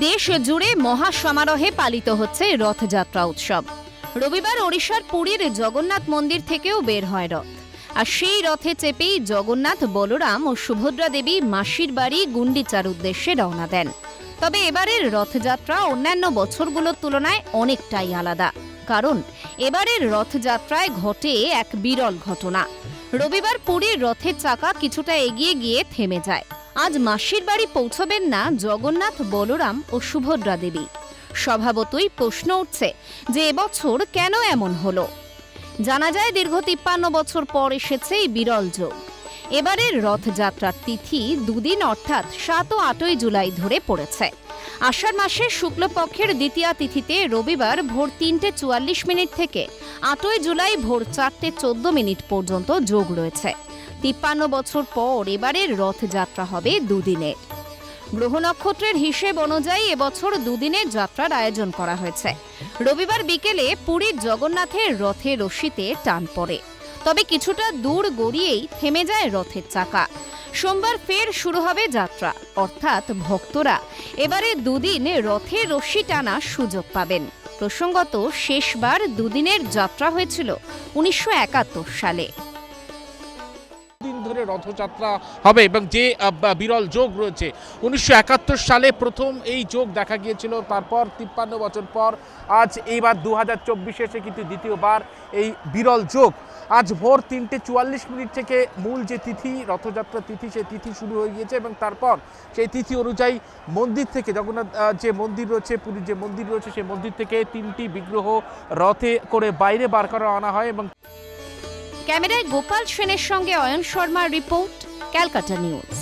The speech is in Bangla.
দেশ জুড়ে মহা সমারোহে পালিত হচ্ছে রথযাত্রা উৎসব। রবিবার ওড়িশার পুরীর জগন্নাথ মন্দির থেকেও বের হয় রথ। আর সেই রথে চেপেই জগন্নাথ বলরাম ও সুভদ্রা দেবী মাসির বাড়ি গুন্ডিচার উদ্দেশ্যে রওনা দেন। তবে এবারের রথযাত্রা অন্যান্য বছরগুলোর তুলনায় অনেকটাই আলাদা। কারণ এবারের রথযাত্রায় ঘটে এক বিরল ঘটনা। রবিবার পুরীর রথের চাকা কিছুটা এগিয়ে গিয়ে থেমে যায়। আজ মাসির বাড়ি পৌঁছবেন না জগন্নাথ, বলরাম ও সুভদ্রা দেবী। স্বভাবতই প্রশ্ন উঠছে যে এবছর কেন এমন হলো? জানা যায় দীর্ঘ তিপ্পান্ন বছর পর এসেছে এই বিরল যোগ। এবারের রথযাত্রার তিথি দুদিন অর্থাৎ সাত ও আটই জুলাই ধরে পড়েছে। আষাঢ় মাসের শুক্লপক্ষের দ্বিতীয়া তিথিতে রবিবার ভোর তিনটে চুয়াল্লিশ মিনিট থেকে আটই জুলাই ভোর চারটে চোদ্দ মিনিট পর্যন্ত যোগ রয়েছে। তিপ্পান্ন বছর পর এবারের রথযাত্রা হবে দুদিনের। গ্রহ নক্ষত্রের হিসেব অনুযায়ী এবছর দুদিনের যাত্রার আয়োজন করা হয়েছে। রবিবার বিকেলে পুরীর জগন্নাথের রথে রশিতে টান পড়ে। তবে কিছুটা দূর গড়িয়েই থেমে যায় রথের চাকা। সোমবার ফের শুরু হবে যাত্রা। অর্থাৎ ভক্তরা এবারে দুদিন রথে রশি টানার সুযোগ পাবেন। প্রসঙ্গত, শেষবার দুদিনের যাত্রা হয়েছিল উনিশশো একাত্তর সালে। ধরে রথযাত্রা হবে এবং যে বিরল যোগ রয়েছে। উনিশশো একাত্তর সালে প্রথম এই যোগ দেখা গিয়েছিল, তারপর তিপ্পান্ন বছর পর আজ এইবার দু হাজার চব্বিশে কিন্তু দ্বিতীয়বার এই বিরল যোগ। আজ ভোর তিনটে চুয়াল্লিশ মিনিট থেকে মূল যে তিথি রথযাত্রার তিথি, সেই তিথি শুরু হয়ে গিয়েছে এবং তারপর সেই তিথি অনুযায়ী মন্দির থেকে জগন্নাথ যে মন্দির রয়েছে, পুরীর যে মন্দির রয়েছে, সেই মন্দির থেকে তিনটি বিগ্রহ রথে করে বাইরে বার করা আনা হয় এবং ক্যামেরায় গোপাল সেনের সঙ্গে অয়ন শর্মার রিপোর্ট ক্যালকাটা নিউজ।